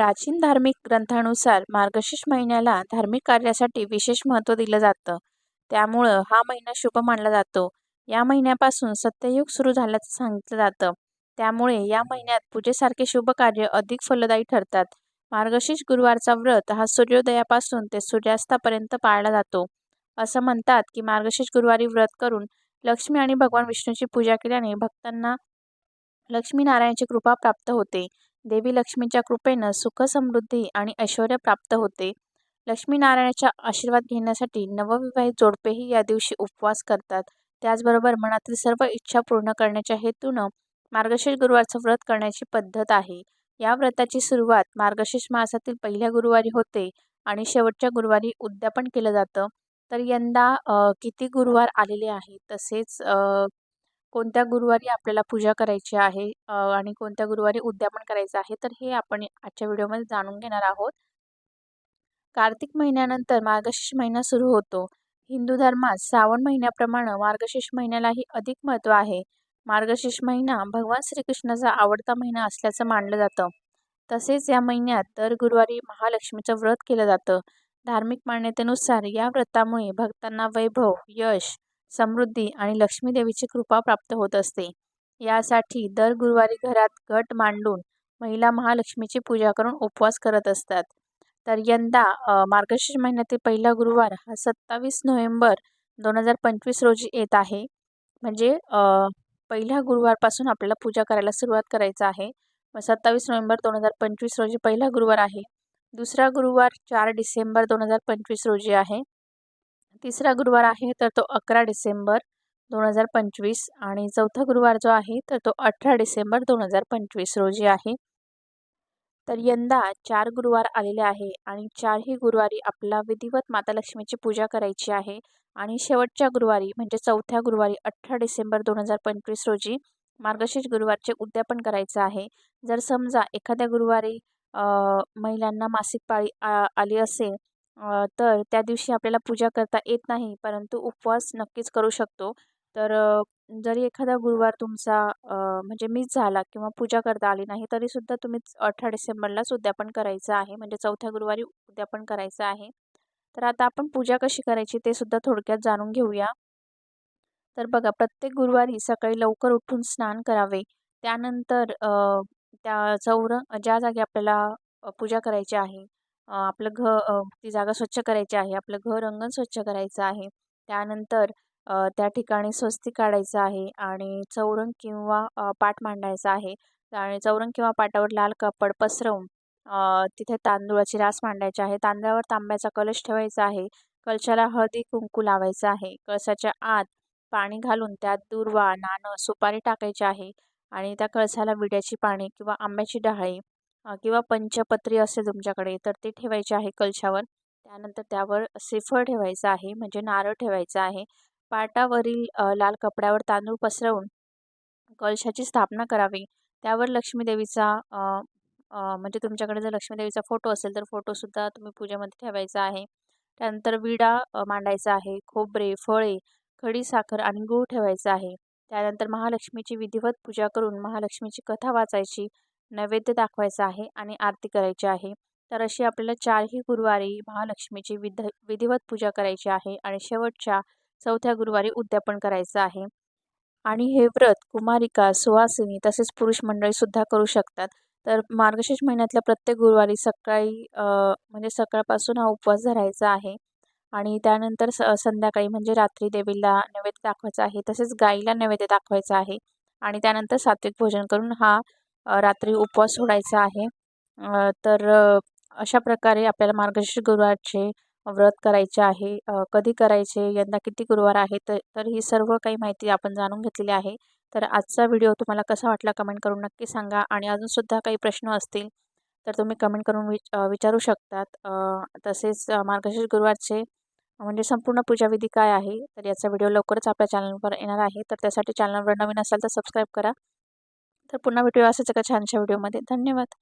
प्राचीन धार्मिक ग्रंथानुसार मार्गशीर्ष महिन्याला धार्मिक कार्यासाठी विशेष महत्त्व दिलं जातं. त्यामुळं हा महिना शुभ मानला जातो. या महिन्यापासून सत्ययुग सुरू झाल्याचं सांगितलं जातं. त्यामुळे या महिन्यात पूजेसारखे शुभ कार्य अधिक फलदायी ठरतात. मार्गशीर्ष गुरुवारचा व्रत हा सूर्योदयापासून ते सूर्यास्तापर्यंत पाळला जातो. असं म्हणतात की मार्गशीर्ष गुरुवारी व्रत करून लक्ष्मी आणि भगवान विष्णूची पूजा केल्याने भक्तांना लक्ष्मीनारायणाची कृपा प्राप्त होते. देवी लक्ष्मीच्या कृपेनं सुख समृद्धी आणि ऐश्वर प्राप्त होते. लक्ष्मीनारायणाचा आशीर्वाद घेण्यासाठी नवविवाहित जोडपेही या दिवशी उपवास करतात. त्याचबरोबर मनातील सर्व इच्छा पूर्ण करण्याच्या हेतूनं मार्गशीर्ष गुरुवारचं व्रत करण्याची पद्धत आहे. या व्रताची सुरुवात मार्गशीर्ष मासातील पहिल्या गुरुवारी होते आणि शेवटच्या गुरुवारी उद्यापन केलं जातं. तर यंदा किती गुरुवार आलेले आहेत तसेच कोणत्या गुरुवारी आपल्याला पूजा करायची आहे आणि कोणत्या गुरुवारी उद्यापन करायचं आहे तर हे आपण आजच्या व्हिडिओमध्ये जाणून घेणार आहोत. कार्तिक महिन्यानंतर मार्गशीर्ष महिना सुरू होतो. हिंदू धर्मात श्रावण महिन्याप्रमाणे मार्गशीर्ष महिन्यालाही अधिक महत्त्व आहे. मार्गशीर्ष महिना भगवान श्रीकृष्णाचा आवडता महिना असल्याचं मानलं जातं. तसेच या महिन्यात दर गुरुवारी महालक्ष्मीचं व्रत केलं जातं. धार्मिक मान्यतेनुसार या व्रतामुळे भक्तांना वैभव यश समृद्धी आणि लक्ष्मीदेवीची कृपा प्राप्त होत असते. यासाठी दर गुरुवारी घरात घट मांडून महिला महालक्ष्मीची पूजा करून उपवास करत असतात. तर यंदा मार्गशीर्ष महिन्यातील पहिला गुरुवार हा सत्तावीस नोव्हेंबर दोन हजार पंचवीस रोजी येत आहे. म्हणजे पहिल्या गुरुवारपासून आपल्याला पूजा करायला सुरुवात करायचं आहे. सत्तावीस नोव्हेंबर दोन हजार पंचवीस रोजी पहिला गुरुवार आहे. दुसरा गुरुवार चार डिसेंबर दोन हजार पंचवीस रोजी आहे. तिसरा गुरुवार आहे तर तो अकरा डिसेंबर दोन हजार पंचवीस आणि चौथा गुरुवार जो आहे तर तो अठरा डिसेंबर दोन हजार पंचवीस रोजी आहे. तर यंदा चार गुरुवार आलेले आहे आणि चारही गुरुवारी आपला विधिवत माता लक्ष्मीची पूजा करायची आहे आणि शेवटच्या गुरुवारी म्हणजे चौथ्या गुरुवारी अठरा डिसेंबर दोन हजार पंचवीस रोजी मार्गशीर्ष गुरुवारचे उद्यापन करायचं आहे. जर समजा एखाद्या गुरुवारी महिलांना मासिक पाळी आली असेल तर त्या दिवशी आपल्याला पूजा करता येत नाही परंतु उपवास नक्कीच करू शकतो. तर जरी एखादा गुरुवार तुमचा म्हणजे मिस झाला किंवा पूजा करता आली नाही तरीसुद्धा तुम्ही अठरा डिसेंबरलाच उद्यापन करायचं आहे. म्हणजे चौथ्या गुरुवारी उद्यापन करायचं आहे. तर आता आपण पूजा कशी करायची ते सुद्धा थोडक्यात जाणून घेऊया. तर बघा प्रत्येक गुरुवारी सकाळी लवकर उठून स्नान करावे. त्यानंतर त्या चौर ज्या जागी आपल्याला पूजा करायची आहे आपलं घ ती जागा स्वच्छ करायची आहे आपलं घर अंगण स्वच्छ करायचं आहे. त्यानंतर त्या ठिकाणी स्वस्ती काढायचं आहे आणि चौरंग किंवा पाट मांडायचा आहे. आणि चौरंग किंवा पाटावर लाल कापड पसरवून तिथे तांदूळाची रास मांडायची आहे. तांदळावर तांब्याचा कलश ठेवायचा आहे. कलशाला हळदी कुंकू लावायचं आहे. कळसाच्या आत पाणी घालून त्यात दुर्वा नाणं सुपारी टाकायची आहे आणि त्या कळसाला विड्याची पाने किंवा आंब्याची डहाळी किंवा पंचपत्री असेल तुमच्याकडे तर ते ठेवायचे आहे कलशावर. त्यानंतर त्यावर श्रीफळ ठेवायचं आहे म्हणजे नारळ ठेवायचं आहे. पाटावरील लाल कपड्यावर तांदूळ पसरवून कलशाची स्थापना करावी. त्यावर लक्ष्मीदेवीचा म्हणजे तुमच्याकडे जर लक्ष्मीदेवीचा फोटो असेल तर फोटोसुद्धा तुम्ही पूजेमध्ये ठेवायचा आहे. त्यानंतर विडा मांडायचा आहे खोबरे फळे खडी साखर आणि गूळ ठेवायचा आहे. त्यानंतर महालक्ष्मीची विधिवत पूजा करून महालक्ष्मीची कथा वाचायची. नैवेद्य दाखवायचा आहे आणि आरती करायची आहे. तर अशी आपल्याला चारही गुरुवारी महालक्ष्मीची विध विधिवत पूजा करायची आहे आणि शेवटच्या चौथ्या गुरुवारी उद्यापन करायचं आहे. आणि हे व्रत कुमारिका सुवासिनी तसेच पुरुष मंडळीसुद्धा करू शकतात. तर मार्गशीर्ष महिन्यातल्या प्रत्येक गुरुवारी सकाळी म्हणजे सकाळपासून हा उपवास धरायचा आहे. आणि त्यानंतर स संध्याकाळी म्हणजे रात्री देवीला नैवेद्य दाखवायचा आहे. तसेच गाईला नैवेद्य दाखवायचा आहे. आणि त्यानंतर सात्विक भोजन करून हा रात्री उपवास सोडायचा आहे. तर अशा प्रकारे आपल्याला मार्गशीर्ष गुरुवारचे व्रत करायचे आहे. कधी करायचे यंदा किती गुरुवार आहे तर तर ही सर्व काही माहिती आपण जाणून घेतलेली आहे. तर आजचा व्हिडिओ तुम्हाला कसा वाटला कमेंट करून नक्की सांगा. आणि अजूनसुद्धा काही प्रश्न असतील तर तुम्ही कमेंट करून विच विचारू शकतात. तसेच मार्गशीर्ष गुरुवारचे म्हणजे संपूर्ण पूजाविधी काय आहे तर याचा व्हिडिओ लवकरच आपल्या चॅनलवर येणार आहे. तर त्यासाठी चॅनलवर नवीन असाल तर सबस्क्राईब करा. तर पुन्हा भेटूया असंच एका छानशा व्हिडिओमध्ये. धन्यवाद.